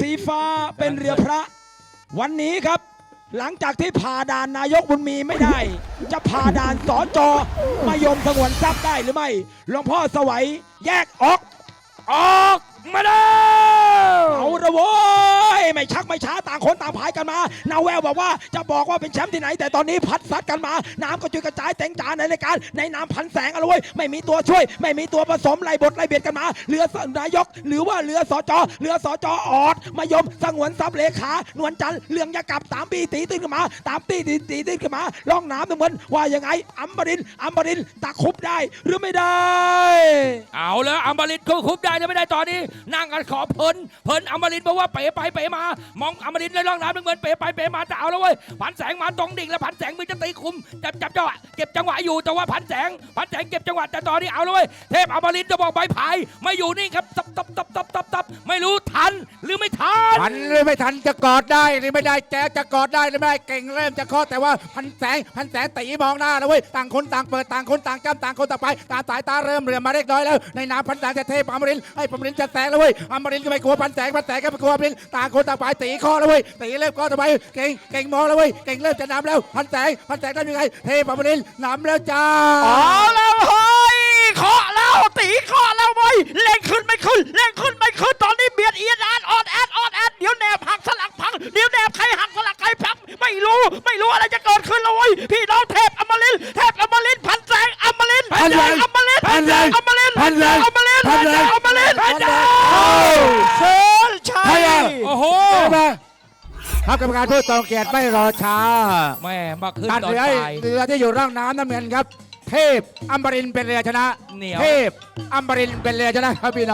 สีฟ้าเป็นเรือพระ วันนี้ครับ หลังจากที่ผ่าด่านนายกบุญมีไม่ได้ จะผ่าด่านสอจอมายมสงวนทรัพย์ได้หรือไม่หลวงพ่อสวัยแยกออก ออกมาได้ว เอาละโว้ย ไม่ชักไม่ช้าต่างคนต่างพายกันมา นาแววบอกว่าจะบอกว่าเป็นแชมป์ที่ไหน แต่ตอนนี้พัดซัดกันมา น้ำก็จุยกระจายเต็งจานในรายการ ในน้ำพันแสงอาละเว้ยไม่มีตัวช่วย ไม่มีตัวผสมไล่บทไล่เบียดกันมาเรือสนายก หรือว่าเรือสอจอเรือสอจอออดมายมสงวนทรัพย์เลขา นวลจันทร์เรืองยากับตามปีตีตื้นขึ้นมา ตามตีตีตีตื้นขึ้นมาล่องน้ำเหมือนว่ายังไงอัมบรินอัมบรินตะคุบได้หรือไม่ได้ อมรินทร์คุคุบได้หรือไม่ได้ตอนนี้ นั่งกันขอเพลินเพลินอมรินทร์บอกว่าเป๋ไปเป๋มา มองอมรินทร์ในร่องน้ำเหมือนเป๋ไปเป๋มาจะเอาแล้วเว้ยพันแสงมาตรงดิ่งแล้วพันแสงมือจะตีคุมจับจับจังหวะเก็บจังหวะอยู่แต่ว่าพันแสงพันแสงเก็บจังหวะแต่ตอนนี้เอาแล้วเว้ยเทพอมรินทร์จะบอกใบพายไม่อยู่นี่ครับตับตับตับตับตับตับไม่รู้ทันหรือไม่ทันทันหรือไม่ทันจะกอดได้หรือไม่ได้แจจะกอดได้หรือไม่ได้เก่งเริ่มจะเคาะแต่ว่าพันแสงพันแสงตีมองหน้าแล้วเว้ยต่างคนต่างเปิดต่างคนต่างจ้ำต่างคนต่างไปตาสายตาเริ่มเรือมาเล็กน้อยแล้วในน้ำพันแสงจะเทพอมรินทร์ให้อมรินทร์จะแสงแล้วเว้ยอมรินทร์ก็ไม่กลัวพันแสงพันแสงก็ไม่กลัวอมรินทร์ต่างคนต่างไปตีเคอแล้วเว้ยตีเริ่มเคอต่อไปเก่งเก่งมองแล้วเว้ยเก่งเริ่มจะนำแล้วพันแสงพันแสงได้ยังไง เทพอมรินทร์นำแล้วจ้าเอาแล้วเฮ้ยเคาะแล้วตีเคาะแล้วเว้ยเร่งขึ้นไม่ขึ้นเร่งขึ้นไม่ขึ้นตอนนี้เบียดเอียดอานออดแอดออดแอดเดี๋ยวแหนบหักสลักพังเดี๋ยวแหนบใครหักสลักใครพังไม่รู้ไม่รู้อะไรจะเกิดขึ้นแล้วเว้ยพี่น้องเทพอมรินทร์เทพอมรินทร์พันแสงอมรินทร์พันแสงอมรินทร์พันแสงอมรินทร์พันแสงอมริน ทร์พันแสงอมรินทร์พันแสงเชิญชัใครยอะโอ้โหเอามาครับกรรมการผู้ทรงเกียรติไม่รอช้าแม่มาขึ้นตัดตอนเรือให้ปลายเรือที่อยู่ร่องน้ำน้ำเงินครับ เทพอมรินทร์เป็นเรือชนะเหนียวเทพอมรินทร์เป็นเรือชนะครับพี่น้อง